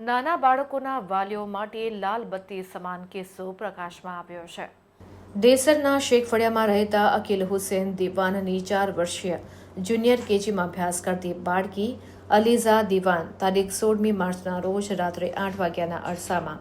નાના બાળકોના વાલીઓ માટે લાલ બત્તી સમાન કિસ્સો પ્રકાશમાં આવ્યો છે. દેસરના શેખફળિયામાં રહેતા અકીલ હુસેન દિવાનની ચાર વર્ષીય જુનિયર કેજીમાં અભ્યાસ કરતી બાળકી અલીઝા દિવાન તારીખ સોળમી માર્ચના રોજ રાત્રે આઠ વાગ્યાના અરસામાં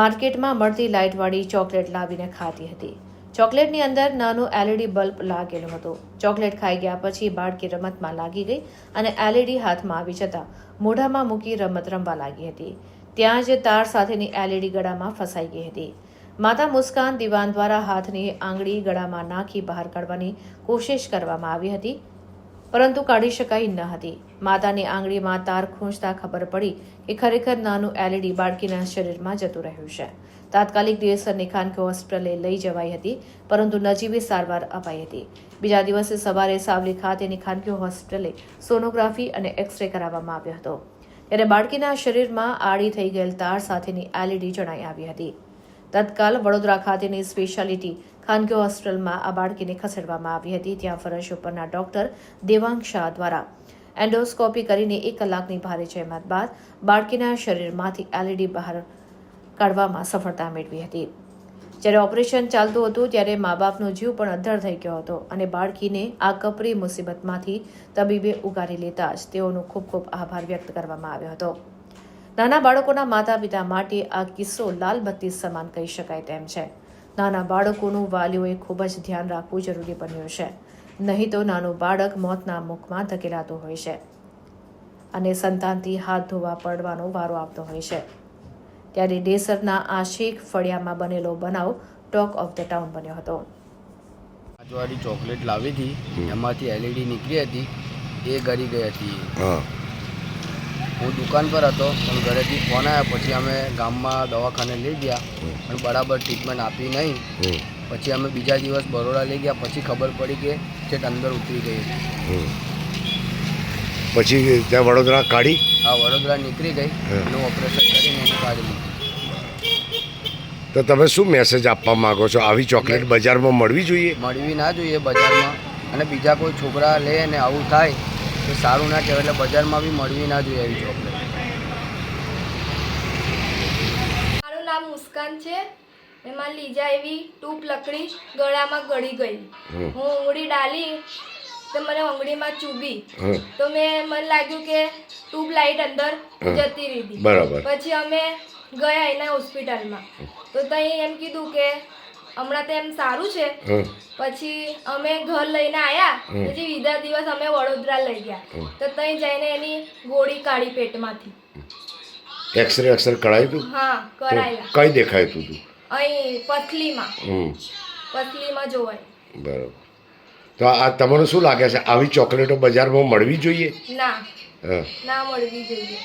માર્કેટમાં મળતી લાઇટવાળી ચોકલેટ લાવીને ખાતી હતી. ચોકલેટની અંદર નાનું એલઈડી બલ્બ લાગેલું હતું. ચોકલેટ ખાઈ ગયા પછી બાળકી રમતમાં લાગી ગઈ અને એલઈડી હાથમાં આવી જતા મોઢામાં મૂકી રમત રમવા લાગી હતી. ત્યાં જ તાર સાથેની એલઈડી ગળામાં ફસાઈ ગઈ હતી. માતા મુસ્કાન દિવાન દ્વારા હાથની આંગળી ગળામાં નાખી બહાર કાઢવાની કોશિશ કરવામાં આવી હતી, પરંતુ કાઢી શકાઈ ન હતી. માતાની આંગળીમાં તાર ખૂંચતા ખબર પડી કે ખરેખર નાનું એલઈડી બાળકીના શરીરમાં જતું રહ્યું છે. તાત્કાલિક દિવસરની ખાનગી હોસ્પિટલે લઈ જવાઈ હતી, પરંતુ નજીવી સારવાર અપાઈ હતી. બીજા દિવસે સવારે સાવલી ખાતેની ખાનગી હોસ્પિટલે સોનોગ્રાફી અને એક્સરે કરાવવામાં આવ્યો હતો. ત્યારે બાળકીના શરીરમાં આડી થઈ ગયેલ તાર સાથેની એલઈડી જણાઈ આવી હતી. તત્કાલ વડોદરા ખાતેની સ્પેશિયાલિટી ખાનગી હોસ્પિટલમાં આ બાળકીને ખસેડવામાં આવી હતી. ત્યાં ફરજ ઉપરના ડોક્ટર દેવાંગ શાહ દ્વારા એન્ડોસ્કોપી કરીને એક કલાકની ભારે જહેમત બાદ બાળકીના શરીરમાંથી એલઈડી બહાર કાઢવામાં સફળતા મેળવી હતી. જ્યારે ઓપરેશન ચાલતું હતું, ત્યારે મા બાપનો જીવ પણ અદ્ધર થઈ ગયો હતો અને બાળકીને આ કપરી મુસીબતમાંથી તબીબે ઉગારી લેતા જ તેઓનો ખૂબ ખૂબ આભાર વ્યક્ત કરવામાં આવ્યો હતો. નાના બાળકોના માતા પિતા માટે આ કિસ્સો લાલ બત્તી સમાન કહી શકાય તેમ છે. નાના બાળકોનું વાલીઓએ ખૂબ જ ધ્યાન રાખવું જરૂરી બન્યું છે. નહીં તો નાનું બાળક મોતના મુખમાં ધકેલાતું હોય છે અને સંતાનથી હાથ ધોવા, પડવાનો વારો આવતો હોય છે. ત્યારે ડેસરના આ શેખ ફળિયામાં બનેલો બનાવ ટોક ઓફ ધ ટાઉન બન્યો હતો. પાંચવાળી ચોકલેટ લાવી હતી એમાંથી એલઈડી નીકળી હતી એ ગરી ગઈ હતી. હું. દુકાન પર હતો પણ ઘરેથી ફોન આવ્યા પછી અમે ગામમાં દવાખાને લઈ ગયા પણ બરાબર ટ્રીટમેન્ટ આપી નહીં. પછી અમે બીજા દિવસ બરોડા લઈ ગયા પછી ખબર પડી કે ચેટ અંદર ઉતરી ગઈ. પછી ત્યાં વડોદરા કાઢી. આ વડોદરા નીકળી ગઈ. એનું ઓપરેશન કરીને એને કાઢી તો તમે શું મેસેજ આપવા માંગો છો? આવી ચોકલેટ બજારમાં મળવી જોઈએ? મળવી ના જોઈએ બજારમાં. અને બીજા કોઈ છોકરા લે અને આવું થાય તો સારું ના કહેવાય. એટલે બજારમાં બી મળવી ના જોઈએ આવી ચોકલેટ મારું નામ મુસ્કાન છે. એમાં લીજા એવી ટૂપ લકડી ગળામાં ગળી ગઈ. હું ઉંગળી ડાલી તો મને ઉંગળીમાં ચૂબી. તો મેં મને લાગ્યું કે ટ્યુબ લાઇટ અંદર જતી રહી બરાબર. પછી અમે ગયા એના હોસ્પિટલમાં. તો ત્યાં એમ કીધું કે હમણાં તો એમ સારું છે. પછી અમે ઘર લઈને આવ્યા પછી બીજા દિવસ અમે વડોદરા લઈ ગયા. તો ત્યાં જઈને એની ગોળી કાઢી પેટમાંથી. એક્સરે એક્સરે કરાયું તું? હા કરાયેલા. કઈ દેખાયું તું અહીં પથલીમાં. પથલીમાં જોવાય. બરાબર. તો આ તમને શું લાગે છે? આવી ચોકલેટો બજારમાં મળવી જોઈએ? ના. ના મળવી જોઈએ.